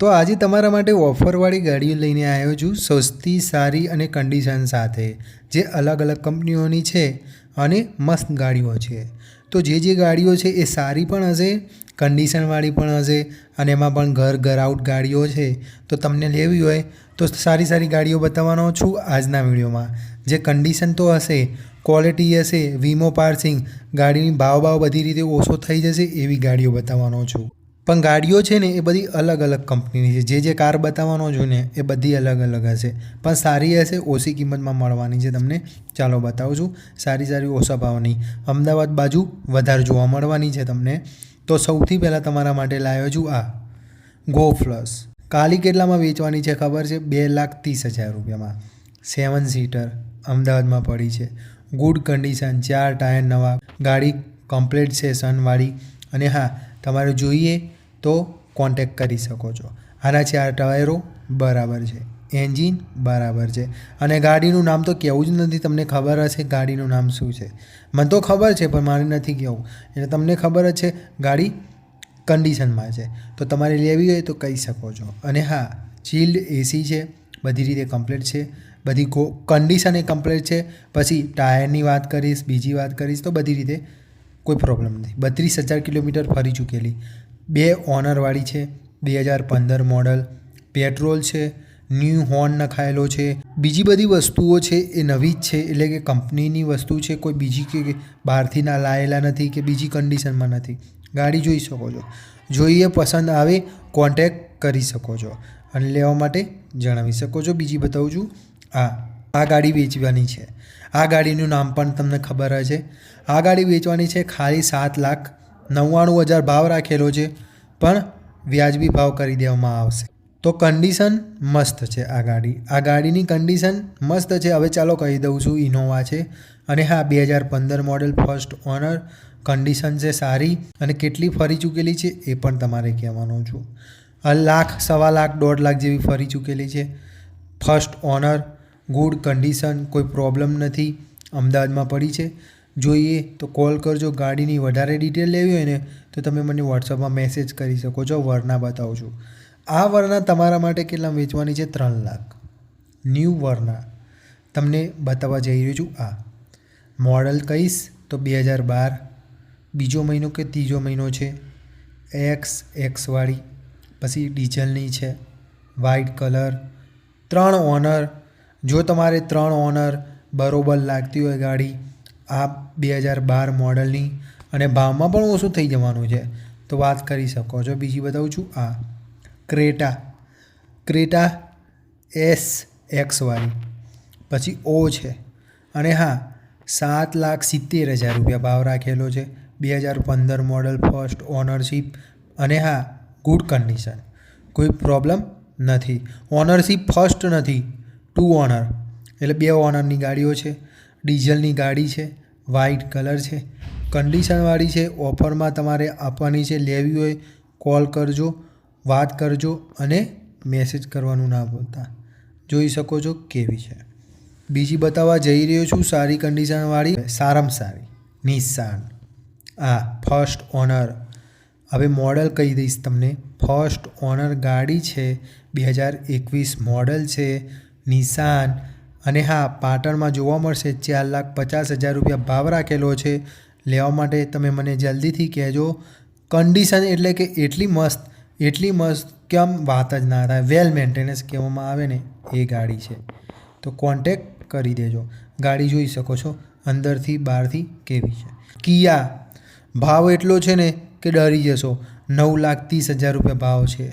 તો આજે તમારા માટે ઓફરવાળી ગાડીઓ લઈને આવ્યો છું સસ્તી, સારી અને કન્ડિશન સાથે, જે અલગ અલગ કંપનીઓની છે અને મસ્ત ગાડીઓ છે. તો જે જે ગાડીઓ છે એ સારી પણ હશે કન્ડિશનવાળી પણ હશે અને એમાં પણ ઘર ઘર આઉટ ગાડીઓ છે. તો તમને લેવી હોય તો સારી સારી ગાડીઓ બતાવવાનો છું આજના વિડીયોમાં. જે કન્ડિશન તો હશે ક્વોલિટી હશે, વીમો પાર્સિંગ ગાડીની ભાવ ભાવ બધી રીતે ઓછો થઈ જશે એવી ગાડીઓ બતાવવાનો છું. પણ ગાડીઓ છે ને એ બધી અલગ અલગ કંપનીની છે. જે જે કાર બતાવવાનો છું ને એ બધી અલગ અલગ હશે. પણ સારી હશે, ઓછી કિંમતમાં મળવાની છે તમને. ચાલો બતાવું છું. સારી સારી ઓછા ભાવની. અમદાવાદ બાજુ વધારે જોવા મળવાની છે તમને. તો સૌથી પહેલાં તમારા માટે લાવ્યો છું આ ગો પ્લસ કાલી કેટલામાં વેચવાની છે ખબર છે? બે લાખ ત્રીસ હજાર રૂપિયામાં. સેવન સીટર અમદાવાદમાં પડી છે. ગુડ કન્ડિશન, ચાર ટાયર નવા, ગાડી કમ્પ્લીટ છે સનવાળી અને હા, તમારે જોઈએ તો કોન્ટેક કરી શકો છો. આના ચાર ટાયરો, બરાબર છે. એન્જિન, બરાબર છે. અને ગાડીનું નામ તો કહેવું જ નથી, તમને ખબર હશે ગાડીનું નામ શું છે. મને તો ખબર છે, પણ મારે નથી કહેવું એટલે તમને ખબર જ છે, ગાડી કન્ડિશનમાં છે. તો તમારે લેવી હોય તો કહી શકો છો. અને હા ચિલ્ડ એસી છે, બધી રીતે કમ્પ્લીટ છે. બધી કો કન્ડિશન એ કમ્પ્લીટ છે. પછી ટાયરની વાત કરીશ, બીજી વાત કરીશ, તો બધી રીતે કોઈ પ્રોબ્લેમ નથી. બત્રીસ હજાર કિલોમીટર ફરી ચૂકેલી. બે ઓનરવાળી છે, બે હજાર પંદર મોડલ, પેટ્રોલ છે, ન્યૂ હોર્ન નખાયેલો છે. બીજી બધી વસ્તુઓ છે એ નવી જ છે, એટલે કે કંપનીની વસ્તુ છે, કોઈ બીજી કે બહારથી ના લાયેલા નથી કે બીજી કન્ડિશનમાં નથી. ગાડી જોઈ શકો છો. જોઈએ પસંદ આવે કોન્ટેક કરી શકો છો અને લેવા માટે જણાવી શકો છો. બીજી બતાવું છું. આ આ ગાડી વેચવાની છે. આ ગાડીનું નામ પણ તમને ખબર હશે. આ ગાડી વેચવાની છે ખાલી સાત લાખ નવ્વાણું હજાર ભાવ રાખેલો છે, પણ વ્યાજબી ભાવ કરી દેવામાં આવશે. તો કન્ડિશન મસ્ત છે આ ગાડી. આ ગાડીની કન્ડિશન મસ્ત છે. હવે ચાલો કહી દઉં છું ઇનોવા છે. અને હા, બે હજાર પંદર મોડેલ ફર્સ્ટ ઓનર કન્ડિશન છે સારી અને કેટલી ફરી ચૂકેલી છે એ પણ તમારે કહેવાનું છું. લાખ, સવા લાખ, દોઢ લાખ જેવી ફરી ચૂકેલી છે. ફર્સ્ટ ઓનર ગુડ કન્ડિશન કોઈ પ્રોબ્લેમ નથી, અમદાવાદમાં પડી છે. જોઈએ તો કોલ કરજો. ગાડીની વધારે ડિટેલ લેવી હોય ને તો તમે મને વોટ્સઅપમાં મેસેજ કરી શકો છો. વરના બતાવું છું. આ વરના તમારા માટે કેટલા વેચવાની છે? ત્રણ લાખ. ન્યૂ વરના. તમને બતાવવા જઈ રહ્યો છું આ. મોડલ કહીશ તો બે હજાર બાર. બીજો મહિનો કે ત્રીજો મહિનો છે? એક્સ એક્સવાળી પછી ડીઝલની છે. વ્હાઇટ કલર ત્રણ ઓનર જો તમારે ત્રણ ઓનર બરોબર લાગતી હોય ગાડી આ બે હજાર બાર મોડલની અને ભાવમાં પણ ઓછું થઈ જવાનું છે. તો વાત કરી શકો છો. બીજી બતાવું છું. આ ક્રેટા. ક્રેટા એસ એક્સવાળી પછી ઓ છે. અને હા, સાત લાખ સિત્તેર હજાર રૂપિયા ભાવ રાખેલો છે. બે હજાર પંદર મોડલ ફર્સ્ટ ઓનરશીપ અને હા, ગુડ કન્ડિશન. કોઈ પ્રોબ્લેમ નથી. ઓનરશીપ ફર્સ્ટ નથી. Two owner. એટલે બે ઓનરની ગાડીઓ છે. ડીઝલની ગાડી છે વ્હાઇટ કલર છે. કન્ડિશનવાળી છે, ઓફરમાં તમારે આપવાની છે, લેવી હોય કોલ કરજો, વાત કરજો અને મેસેજ કરવાનું ના ભૂલતા. જોઈ શકો છો કેવી છે. બીજી બતાવવા જઈ રહ્યો છું, સારી કન્ડિશનવાળી સારામાં સારી નિશાન આ ફર્સ્ટ ઓનર હવે મોડલ કહી દઈશ તમને. ફર્સ્ટ ઓનર ગાડી છે, બે હજાર એકવીસ મોડલ છે નિશાન અને હા, પાટણમાં જોવા મળશે ચાર લાખ પચાસ હજાર રૂપિયા ભાવ રાખેલો છે. લેવા માટે તમે મને જલ્દીથી કહેજો. કન્ડિશન એટલે કે એટલી મસ્ત એટલી મસ્ત કેમ વાત જ ના થાય. વેલ મેન્ટેનન્સ કહેવામાં આવે ને, એ ગાડી છે. તો કોન્ટેક કરી દેજો. ગાડી જોઈ શકો છો, અંદરથી બહારથી કેવી છે. કિયા, ભાવ એટલો છે ને કે ડરી જશો. નવ લાખ ત્રીસ હજાર રૂપિયા ભાવ છે.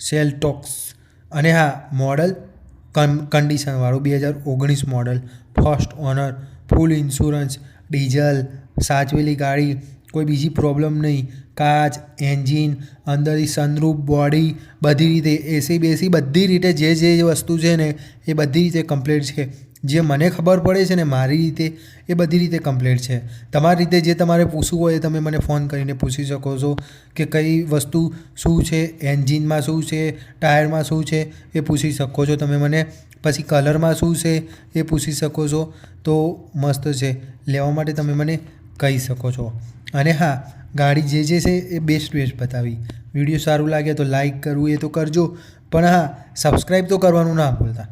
સેલ ટોક્સ અને હા મોડલ કન્ડિશનવાળું બે હજાર ઓગણીસ model. First owner, full insurance, diesel, સાચવેલી ગાડી, કોઈ બીજી પ્રોબ્લેમ નહીં. કાચ, એન્જિન અંદરથી સનરૂફ બોડી, બધી રીતે એસી બેસી બધી રીતે જે જે વસ્તુ છે ને, એ બધી રીતે કમ્પ્લીટ છે. જે મને ખબર પડે છે ને મારી રીતે એ બધી રીતે કમ્પ્લીટ છે. તમારી રીતે જે તમારે પૂછવું હોય એ તમે મને ફોન કરીને પૂછી શકો છો કે કઈ વસ્તુ શું છે એન્જિનમાં શું છે ટાયરમાં શું છે એ પૂછી શકો છો તમે મને. પછી કલરમાં શું છે એ પૂછી શકો છો. તો મસ્ત છે. લેવા માટે તમે મને કહી શકો છો. અને હા, ગાડી જે જે છે એ બેસ્ટ બેસ્ટ બતાવી. વીડિયો સારું લાગે તો લાઈક કરવું એ તો કરજો. પણ હા સબસ્ક્રાઈબ તો કરવાનું ના ભૂલતા.